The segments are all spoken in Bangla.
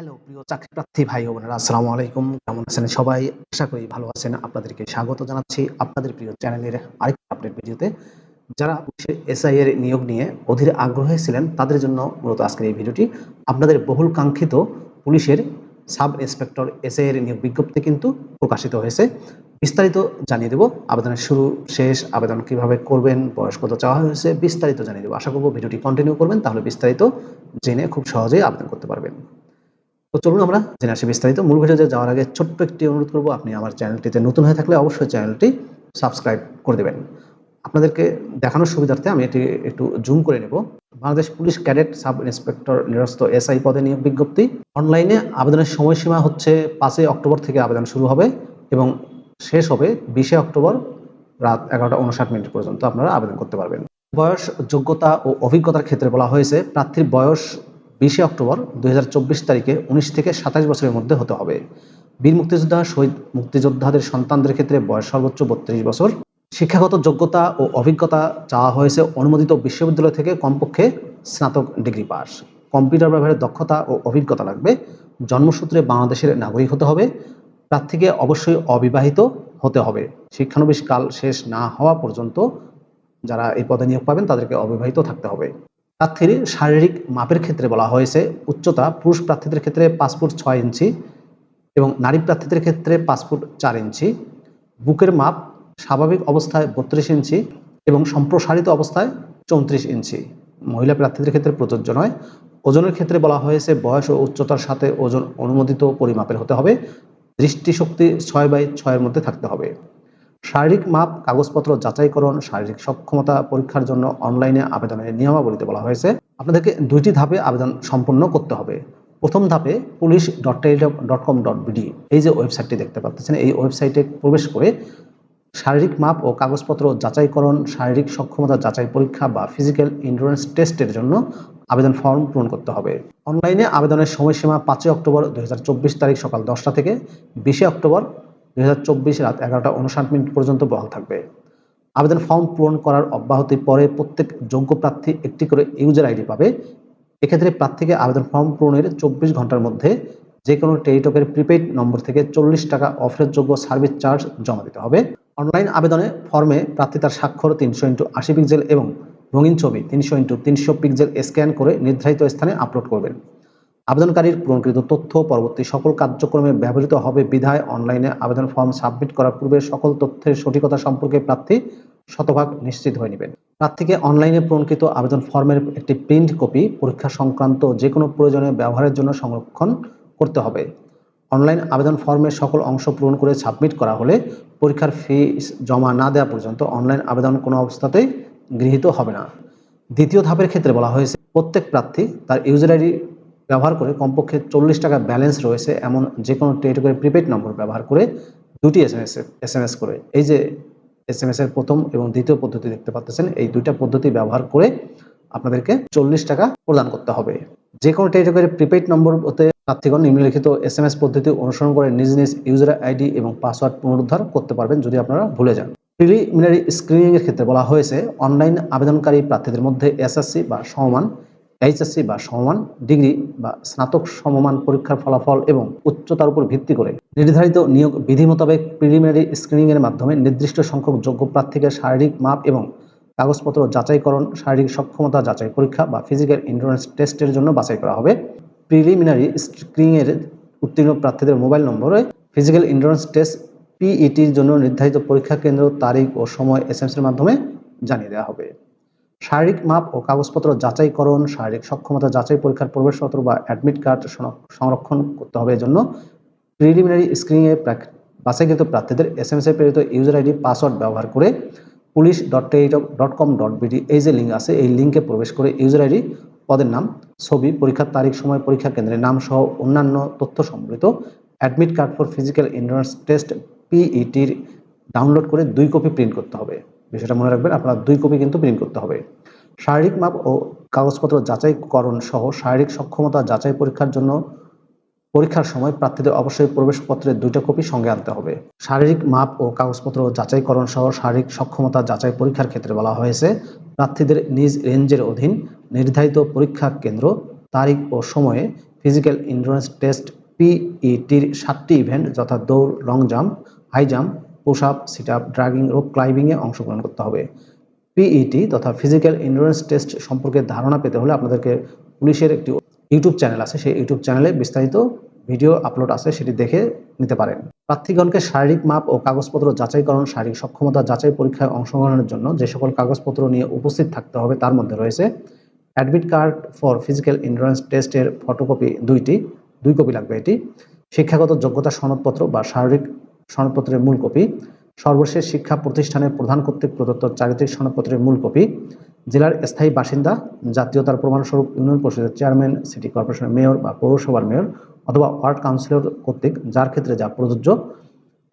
হ্যালো, প্রিয় চাকরি প্রার্থী ভাই ও বোনেরা, আসসালামু আলাইকুম। কেমন আছেন সবাই? আশা করি ভালো আছেন। আপনাদেরকে স্বাগত জানাচ্ছি আপনাদের প্রিয় চ্যানেলের আরেকটি আপডেট ভিডিওতে। যারা এসআই এর নিয়োগ নিয়ে অধীর আগ্রহী ছিলেন, তাদের জন্য মূলত আজকের এই ভিডিওটি। আপনাদের বহুল কাঙ্ক্ষিত পুলিশের সাব ইন্সপেক্টর এসআই এর নিয়োগ বিজ্ঞপ্তি কিন্তু প্রকাশিত হয়েছে। বিস্তারিত জানিয়ে দেব। আবেদনের শুরু, শেষ, আবেদন কীভাবে করবেন, বয়স কত চাওয়া হয়েছে, বিস্তারিত জানিয়ে দেবো। আশা করব ভিডিওটি কন্টিনিউ করবেন, তাহলে বিস্তারিত জেনে খুব সহজেই আবেদন করতে পারবেন। তো চলুন আমরা জেনে আসি বিস্তারিত। মূল ভিডিওতে যাওয়ার আগে ছোট্ট একটি অনুরোধ করব, আপনি আমার চ্যানেলটিতে নতুন হয়ে থাকলে অবশ্যই চ্যানেলটি সাবস্ক্রাইব করে দেবেন। আপনাদেরকে দেখানোর সুবিধার্থে আমি এটি একটু জুম করে নেব। Bangladesh police cadet sub inspector নিরস্ত SI পদে নিয়োগ বিজ্ঞপ্তি। অনলাইনে আবেদনের সময়সীমা হচ্ছে পাঁচই অক্টোবর থেকে আবেদন শুরু হবে এবং শেষ হবে বিশে অক্টোবর রাত এগারোটা উনষাট মিনিট পর্যন্ত আপনারা আবেদন করতে পারবেন। বয়স, যোগ্যতা ও অভিজ্ঞতার ক্ষেত্রে বলা হয়েছে, প্রার্থীর বয়স বিশে অক্টোবর দু হাজার চব্বিশ তারিখে উনিশ থেকে সাতাশ বছরের মধ্যে হতে হবে। বীর মুক্তিযোদ্ধা, শহীদ মুক্তিযোদ্ধাদের সন্তানদের ক্ষেত্রে বয়স সর্বোচ্চ বত্রিশ বছর। শিক্ষাগত যোগ্যতা ও অভিজ্ঞতা চাওয়া হয়েছে অনুমোদিত বিশ্ববিদ্যালয় থেকে কমপক্ষে স্নাতক ডিগ্রি পাস। কম্পিউটার ব্যবহারের দক্ষতা ও অভিজ্ঞতা লাগবে। জন্মসূত্রে বাংলাদেশের নাগরিক হতে হবে। প্রার্থীকে অবশ্যই অবিবাহিত হতে হবে। শিক্ষানবিশ কাল শেষ না হওয়া পর্যন্ত যারা এই পদে নিয়োগ পাবেন তাদেরকে অবিবাহিত থাকতে হবে। প্রার্থীর শারীরিক মাপের ক্ষেত্রে বলা হয়েছে। উচ্চতা পুরুষ প্রার্থীদের ক্ষেত্রে পাঁচ ফুট ছয় ইঞ্চি এবং নারী প্রার্থীদের ক্ষেত্রে পাঁচ ফুট চার ইঞ্চি। বুকের মাপ স্বাভাবিক অবস্থায় বত্রিশ ইঞ্চি এবং সম্প্রসারিত অবস্থায় চৌত্রিশ ইঞ্চি। মহিলা প্রার্থীদের ক্ষেত্রে প্রযোজ্য নয়। ওজনের ক্ষেত্রে বলা হয়েছে বয়স ও উচ্চতার সাথে ওজন অনুমোদিত পরিমাপের হতে হবে। দৃষ্টিশক্তি ছয় বাই ছয়ের মধ্যে থাকতে হবে। শারীরিক মাপ, কাগজপত্র যাচাইকরণ, শারীরিক সক্ষমতা পরীক্ষার জন্য অনলাইনে আবেদনের নিয়মাবলীতে বলা হয়েছে। আপনাদেরকে দুইটি ধাপে আবেদন সম্পন্ন করতে হবে। প্রথম ধাপে police dot dot com dot BD. এই যে ওয়েবসাইটটি দেখতে পাচ্ছেন, এই ওয়েবসাইটে প্রবেশ করে শারীরিক মাপ ও কাগজপত্র যাচাইকরণ, শারীরিক সক্ষমতা যাচাই পরীক্ষা বা ফিজিক্যাল ইন্ডুরেন্স টেস্টের জন্য আবেদন ফর্ম পূরণ করতে হবে। অনলাইনে আবেদনের সময়সীমা পাঁচই অক্টোবর দুই হাজার চব্বিশ তারিখ সকাল দশটা থেকে বিশে অক্টোবর দু হাজার চব্বিশ রাত এগারোটা উনষাট মিনিট পর্যন্ত বহাল থাকবে। আবেদন ফর্ম পূরণ করার অব্যাহতি পরে প্রত্যেক যোগ্য প্রার্থী একটি করে ইউজার আইডি পাবে। এক্ষেত্রে প্রার্থীকে আবেদন ফর্ম পূরণের চব্বিশ ঘণ্টার মধ্যে যে কোনো টেলিটকের প্রিপেইড নম্বর থেকে চল্লিশ টাকা অফারের সার্ভিস চার্জ জমা দিতে হবে। অনলাইন আবেদনে ফর্মে প্রার্থী তার স্বাক্ষর তিনশো ইন্টু আশি পিক্সেল এবং রঙিন ছবি তিনশো ইন্টু তিনশো পিক্সেল স্ক্যান করে নির্ধারিত স্থানে আপলোড করবেন। আবেদনকারীর পূরণকৃত তথ্য পরবর্তী সকল কার্যক্রমে ব্যবহৃত হবে বিধায় অনলাইনে আবেদন ফর্ম সাবমিট করার পূর্বে সকল তথ্যের সঠিকতা সম্পর্কে প্রার্থী শতভাগ নিশ্চিত হয়ে নেবেন। প্রার্থীকে অনলাইনে পূরণকৃত আবেদন ফর্মের একটি প্রিন্ট কপি, পরীক্ষা সংক্রান্ত যে কোনো প্রয়োজনে ব্যবহারের জন্য সংরক্ষণ করতে হবে। অনলাইন আবেদন ফর্মের সকল অংশ পূরণ করে সাবমিট করা হলে পরীক্ষার ফি জমা না দেওয়া পর্যন্ত অনলাইন আবেদন কোনো অবস্থাতেই গৃহীত হবে না। দ্বিতীয় ধাপের ক্ষেত্রে বলা হয়েছে, প্রত্যেক প্রার্থী তার ইউজার আইডি ব্যবহার করে কমপক্ষে চল্লিশ টাকা ব্যালেন্স রয়েছে এমন যে কোনো টেলিটকের প্রিপেড নম্বর ব্যবহার করে দুটি S M S S M S করে। এই যে এস এম এস এর প্রথম এবং দ্বিতীয় পদ্ধতি দেখতে পাচ্ছেন, এই দুইটা পদ্ধতি ব্যবহার করে আপনাদেরকে চল্লিশ টাকা প্রদান করতে হবে। যে কোনো টেলিটকের প্রিপেড নম্বর হতে প্রার্থীগণ নিম্নলিখিত এস এম এস পদ্ধতি অনুসরণ করে নিজ নিজ ইউজার আইডি এবং পাসওয়ার্ড পুনরুদ্ধার করতে পারবেন যদি আপনারা ভুলে যান। প্রিলিমিনারি স্ক্রিনিং এর ক্ষেত্রে বলা হয়েছে অনলাইন আবেদনকারী প্রার্থীদের মধ্যে এসএসসি বা সমমান এইচএসসি বা সমমান ডিগ্রি বা স্নাতক সমমান পরীক্ষার ফলাফল এবং উচ্চতার উপর ভিত্তি করে নির্ধারিত নিয়োগ বিধি মোতাবেক প্রিলিমিনারি স্ক্রিনিংয়ের মাধ্যমে নির্দিষ্ট সংখ্যক যোগ্য প্রার্থীকে শারীরিক মাপ এবং কাগজপত্র যাচাইকরণ, শারীরিক সক্ষমতা যাচাই পরীক্ষা বা ফিজিক্যাল ইন্ডুরেন্স টেস্টের জন্য বাছাই করা হবে। প্রিলিমিনারি স্ক্রিনিংয়ের উত্তীর্ণ প্রার্থীদের মোবাইল নম্বরে ফিজিক্যাল ইন্ডুরেন্স টেস্ট পিইটির জন্য নির্ধারিত পরীক্ষা কেন্দ্র, তারিখ ও সময় এসএমসির মাধ্যমে জানিয়ে দেওয়া হবে। শারীরিক মাপ ও কাগজপত্র যাচাইকরণ, শারীরিক সক্ষমতা যাচাই পরীক্ষার প্রবেশপত্র বা অ্যাডমিট কার্ড সংরক্ষণ করতে হবে। এজন্য প্রিলিমিনারি স্ক্রিনিংয়ে বাছাইকৃত প্রার্থীদের এস এম এস এ প্রেরিত ইউজার আইডি পাসওয়ার্ড ব্যবহার করে police dot dot com dot BD এই যে লিঙ্ক আছে, এই লিঙ্কে প্রবেশ করে ইউজার আইডি পদের নাম, ছবি, পরীক্ষার তারিখ, সময়, পরীক্ষা কেন্দ্রের নাম সহ অন্যান্য তথ্য সম্বলিত admit card for physical endurance test পিইটির download করে দুই কপি প্রিন্ট করতে হবে। বিষয়টা মনে রাখবেন, আপনার দুই কপি কিন্তু প্রিন্ট করতে হবে। শারীরিক মাপ ও কাগজপত্র যাচাইকরণ সহ শারীরিক সক্ষমতা যাচাই পরীক্ষার জন্য পরীক্ষার সময় প্রার্থীদের অবশ্যই প্রবেশপত্রের দুইটা কপি সঙ্গে আনতে হবে। শারীরিক মাপ ও কাগজপত্র যাচাইকরণ সহ শারীরিক সক্ষমতা যাচাই পরীক্ষার ক্ষেত্রে বলা হয়েছে, প্রার্থীদের নিজ রেঞ্জের অধীন নির্ধারিত পরীক্ষা কেন্দ্র, তারিখ ও সময়ে ফিজিক্যাল ইন্ডুরেন্স টেস্ট, পিইটির সাতটি ইভেন্ট যথা দৌড়, long jump, high jump push up sit up dragging rope ক্লাইম্বিংয়ে অংশগ্রহণ করতে হবে। পিইটি তথা ফিজিক্যাল ইন্ডুরেন্স টেস্ট সম্পর্কে ধারণা পেতে হলে আপনাদেরকে পুলিশের একটি ইউটিউব চ্যানেল আছে। সেই ইউটিউব চ্যানেলে বিস্তারিত ভিডিও আপলোড আছে, সেটি দেখে নিতে পারেন। প্রার্থীগণকে শারীরিক মাপ ও কাগজপত্র যাচাইকরণ, শারীরিক সক্ষমতা যাচাই পরীক্ষায় অংশগ্রহণের জন্য যে সকল কাগজপত্র নিয়ে উপস্থিত থাকতে হবে, তার মধ্যে রয়েছে admit card for physical endurance টেস্টের ফটোকপি দুইটি, দুই কপি লাগবে এটি, শিক্ষাগত যোগ্যতা সনদপত্র বা শারীরিক সনদপত্রের মূল কপি, সর্বশেষ শিক্ষা প্রতিষ্ঠানের প্রধান কর্তৃক প্রদত্ত চারিত্রিক সনদপত্রের মূল কপি, জেলার স্থায়ী বাসিন্দা জাতীয়তার প্রমাণস্বরূপ ইউনিয়ন পরিষদের চেয়ারম্যান, সিটি কর্পোরেশনের মেয়র বা পৌরসভার মেয়র অথবা ওয়ার্ড কাউন্সিলর কর্তৃক যার ক্ষেত্রে যা প্রযোজ্য,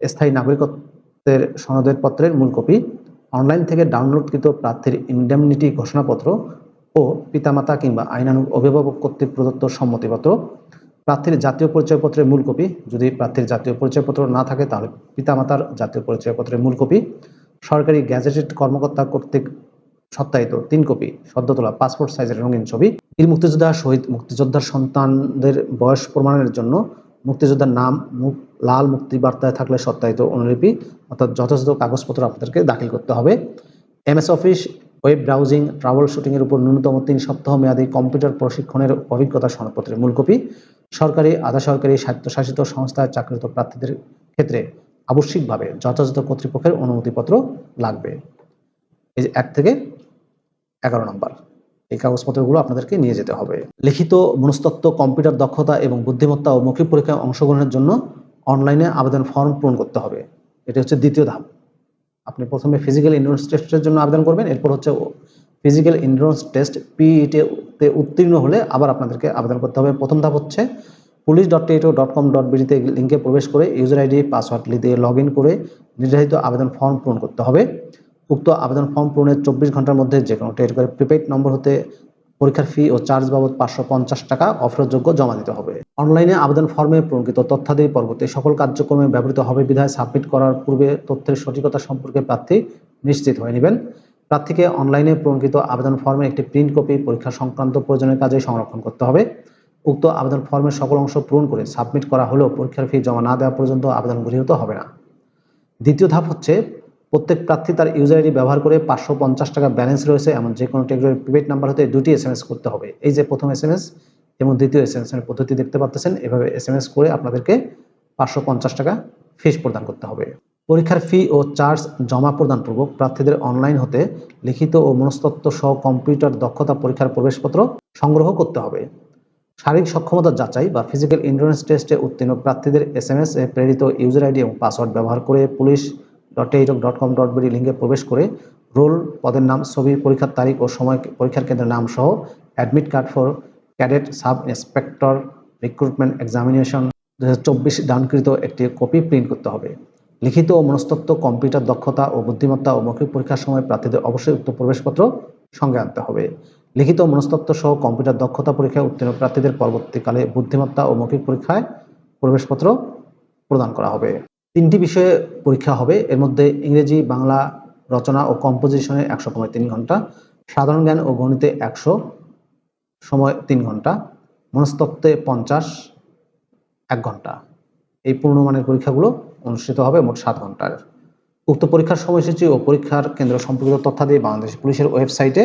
স্থায়ী নাগরিকত্বের সনদের পত্রের মূল কপি, অনলাইন থেকে ডাউনলোডকৃত প্রার্থীর ইন্ডেমনিটি ঘোষণাপত্র ও পিতামাতা কিংবা আইনানুগ অভিভাবক কর্তৃক প্রদত্ত সম্মতিপত্র প্রার্থীর জাতীয় পরিচয়পত্রের মূল কপি, যদি প্রার্থীর জাতীয় পরিচয়পত্র না থাকে, তাহলে পিতামাতার জাতীয় পরিচয়পত্রের মূল কপি, সরকারি গ্যাজেটেড কর্মকর্তা কর্তৃক সত্যায়িত তিন কপি সদ্য তোলা পাসপোর্ট সাইজের রঙিন ছবি। বীর মুক্তিযোদ্ধা, শহীদ মুক্তিযোদ্ধার সন্তানদের বয়স প্রমাণের জন্য মুক্তিযোদ্ধার নাম মুখ লাল মুক্তি বার্তায় থাকলে সত্যায়িত অনুলিপি, অর্থাৎ যথাযথ কাগজপত্র আপনাদেরকে দাখিল করতে হবে। MS Office, web browsing, trouble শুটিংয়ের উপর ন্যূনতম তিন সপ্তাহ মেয়াদী কম্পিউটার প্রশিক্ষণের অভিজ্ঞতা সনদপত্রের মূল কপি। সরকারি, আধা সরকারি স্বায়ত্তশাসিত সংস্থায় চাকরিরত প্রার্থীদের ক্ষেত্রে আবশ্যিকভাবে যথাযথ কর্তৃপক্ষের অনুমতিপত্র লাগবে। এই যে এক থেকে এগারো নম্বর, এই কাগজপত্রগুলো আপনাদেরকে নিয়ে যেতে হবে। লিখিত মনস্তত্ত্ব, কম্পিউটার দক্ষতা এবং বুদ্ধিমত্তা ও মৌখিক পরীক্ষায় অংশগ্রহণের জন্য অনলাইনে আবেদন ফর্ম পূরণ করতে হবে। এটা হচ্ছে দ্বিতীয় ধাপ। আপনি প্রথমে ফিজিক্যাল ইন্ডোরেন্স টেস্টের জন্য আবেদন করবেন, এরপর হচ্ছে ফিজিক্যাল ইন্ডোরেন্স টেস্ট পিইটিতে উত্তীর্ণ হলে আবার আপনাদেরকে আবেদন করতে হবে। প্রথম ধাপ হচ্ছে পুলিশ ডট টেটো ডট কম ডট বিডিতে লিঙ্কে প্রবেশ করে ইউজার আইডি পাসওয়ার্ড দিয়ে লগ ইন করে নির্ধারিত আবেদন ফর্ম পূরণ করতে হবে। উক্ত আবেদন ফর্ম পূরণের চব্বিশ ঘণ্টার মধ্যে যে কোনো টেট করে প্রিপেইড নম্বর হতে পরীক্ষার ফি ও চার্জ বাবদ পাঁচশো পঞ্চাশ টাকা অফেরতযোগ্য জমা দিতে হবে। অনলাইনে আবেদন ফর্মে পূরণকৃত তথ্যাদি পরবর্তী সকল কার্যক্রমে ব্যবহৃত হবে বিধায় সাবমিট করার পূর্বে তথ্যের সঠিকতা সম্পর্কে প্রার্থী নিশ্চিত হয়ে নেবেন। প্রার্থীকে অনলাইনে পূরণকৃত আবেদন ফর্মে একটি প্রিন্ট কপি পরীক্ষা সংক্রান্ত প্রয়োজনীয় কাজে সংরক্ষণ করতে হবে। উক্ত আবেদন ফর্মের সকল অংশ পূরণ করে সাবমিট করা হলেও পরীক্ষার ফি জমা না দেওয়া পর্যন্ত আবেদন গৃহীত হবে না। দ্বিতীয় ধাপ হচ্ছে, প্রত্যেক প্রার্থী তার ইউজার আইডি ব্যবহার করে পাঁচশো পঞ্চাশ টাকা ব্যালেন্স রয়েছে এমন যে কোনো টেকনোলজি প্রিপেড নাম্বার হতে দুটি এস এম এস করতে হবে। এই যে প্রথম এস এম এস এবং দ্বিতীয় এস এম এস এর পদ্ধতি দেখতে পাচ্ছেন এভাবে এস এম এস করে আপনাদেরকে পাঁচশো পঞ্চাশ টাকা ফিস প্রদান করতে হবে। পরীক্ষার ফি ও চার্জ জমা প্রদানপূর্বক প্রার্থীদের অনলাইন হতে লিখিত ও মনস্তত্ত্ব সহ কম্পিউটার দক্ষতা পরীক্ষার প্রবেশপত্র সংগ্রহ করতে হবে। শারীরিক সক্ষমতা যাচাই বা ফিজিক্যাল ইন্ডুরেন্স টেস্টে উত্তীর্ণ প্রার্থীদের এস এম এস এ প্রেরিত ইউজার আইডি এবং পাসওয়ার্ড ব্যবহার করে পুলিশ ডট এইটক ডট কম ডট বিডি লিঙ্কে প্রবেশ করে রোল পদের নাম, ছবি, পরীক্ষার তারিখ ও সময়, পরীক্ষার কেন্দ্রের নাম সহ admit card for cadet sub inspector recruitment examination দু হাজার চব্বিশ ডাউনকৃত একটি কপি প্রিন্ট করতে হবে। লিখিত ও মনস্তত্ত্ব কম্পিউটার দক্ষতা ও বুদ্ধিমত্তা ও মৌখিক পরীক্ষার সময় প্রার্থীদের অবশ্যই উক্ত প্রবেশপত্র সঙ্গে আনতে হবে। লিখিত মনস্তত্ত্ব সহ কম্পিউটার দক্ষতা পরীক্ষায় উত্তীর্ণ প্রার্থীদের পরবর্তীকালে বুদ্ধিমত্তা ও মৌখিক পরীক্ষায় প্রবেশপত্র প্রদান করা হবে। তিনটি বিষয়ে পরীক্ষা হবে। এর মধ্যে ইংরেজি, বাংলা রচনা ও কম্পোজিশনে একশো সময় তিন ঘণ্টা, সাধারণ জ্ঞান ও গণিতে একশো সময় তিন ঘণ্টা, মনস্তত্ত্বে পঞ্চাশ এক ঘণ্টা। এই পূর্ণমানের পরীক্ষাগুলো অনুষ্ঠিত হবে মোট সাত ঘণ্টার। উক্ত পরীক্ষার সময়সূচি ও পরীক্ষার কেন্দ্র সম্পর্কিত তথ্যাদি বাংলাদেশ পুলিশের ওয়েবসাইটে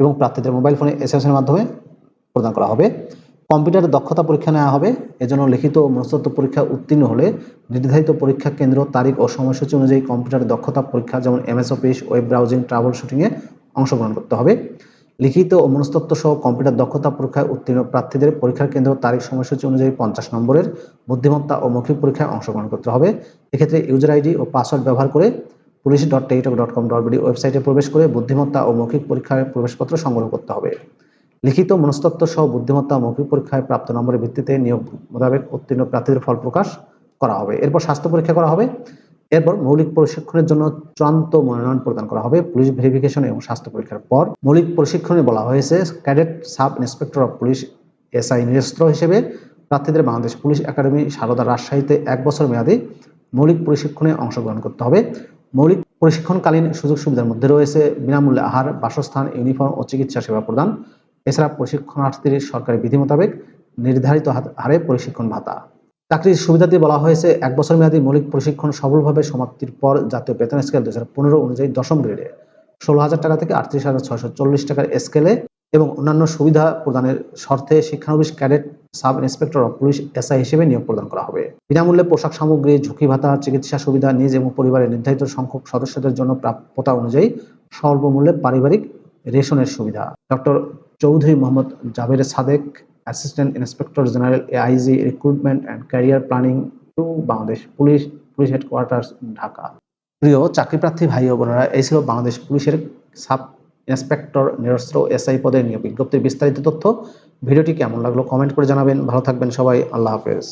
এবং প্রার্থীদের মোবাইল ফোনে এস এর মাধ্যমে প্রদান করা হবে। কম্পিউটারের দক্ষতা পরীক্ষা নেওয়া হবে। এজন্য লিখিত ও মনস্তত্ত্ব পরীক্ষা উত্তীর্ণ হলে নির্ধারিত পরীক্ষা কেন্দ্র তারিখ ও সময়সূচি অনুযায়ী কম্পিউটারের দক্ষতা পরীক্ষা, যেমন MS Office, web browsing, trouble শুটিংয়ে অংশগ্রহণ করতে হবে। লিখিত ও মনস্তত্ত্ব সহ কম্পিউটার দক্ষতা পরীক্ষায় উত্তীর্ণ প্রার্থীদের পরীক্ষার কেন্দ্র তারিখ সময়সূচি অনুযায়ী পঞ্চাশ নম্বরের বুদ্ধিমত্তা ও মৌখিক পরীক্ষায় অংশগ্রহণ করতে হবে। এক্ষেত্রে ইউজার আইডি ও পাসওয়ার্ড ব্যবহার করে police dot Teletalk dot com dot BD ওয়েবসাইটে প্রবেশ করে বুদ্ধিমত্তা ও মৌখিক পরীক্ষায় প্রবেশপত্র সংগ্রহ করতে হবে। লিখিত মনস্তত্ত্ব সহ বুদ্ধিমত্তা মৌখিক পরীক্ষায় প্রাপ্ত নম্বরের ভিত্তিতে নিয়োগ মোতাবেক উত্তীর্ণ প্রার্থীদের ফল প্রকাশ করা হবে। এরপর স্বাস্থ্য পরীক্ষা করা হবে। এরপর মৌলিক প্রশিক্ষণের জন্য চূড়ান্ত মনোনয়ন প্রদান করা হবে পুলিশ ভেরিফিকেশন এবং স্বাস্থ্য পরীক্ষার পর। মৌলিক প্রশিক্ষণে বলা হয়েছে cadet sub inspector of police SI নিরস্ত্র হিসেবে প্রার্থীদের বাংলাদেশ পুলিশ একাডেমি সারদা রাজশাহীতে এক বছর মেয়াদী মৌলিক প্রশিক্ষণে অংশগ্রহণ করতে হবে। মৌলিক প্রশিক্ষণকালীন সুযোগ সুবিধার মধ্যে রয়েছে বিনামূল্যে আহার, বাসস্থান, ইউনিফর্ম ও চিকিৎসা সেবা প্রদান। এছাড়া প্রশিক্ষণার্থীদের সরকারি বিধি মোতাবেক নির্ধারিত হারে প্রশিক্ষণ ভাতা। চাকরির সুবিধাতে বলা হয়েছে, এক বছর মেয়াদী মৌলিক প্রশিক্ষণ সফলভাবে সমাপ্তির পর জাতীয় বেতন স্কেল দু পনেরো অনুযায়ী দশম গ্রেডে ষোলো হাজার টাকা থেকে আটত্রিশ হাজার ছয়শো চল্লিশ টাকার স্কেলে এবং অন্যান্য সুবিধা প্রদানের শর্তে শিক্ষানবিশ cadet sub inspector of police SI হিসেবে নিয়োগ প্রদান করা হবে। বিনামূল্যে পোশাক সামগ্রী, ঝুঁকি ভাতা, চিকিৎসা সুবিধা নিজ এবং পরিবারের নির্ধারিত সংখ্যক সদস্যদের জন্য প্রাপ্যতা অনুযায়ী স্বল্পমূল্যে পারিবারিক রেশনের সুবিধা। Doctor Chowdhury Mohammad Jaber Sadek assistant inspector general AIG recruitment and career planning to Bangladesh police police headquarters Dhaka প্রিয় চাকরিপ্রার্থী ভাই ও বোনেরা, এই ছিল বাংলাদেশ পুলিশের সাব ইন্সপেক্টর নিরস্ত্র এসআই পদের নিয়োগ বিজ্ঞপ্তির বিস্তারিত তথ্য। ভিডিওটি কেমন লাগল কমেন্ট করে জানাবেন। ভালো থাকবেন সবাই। আল্লাহ হাফেজ।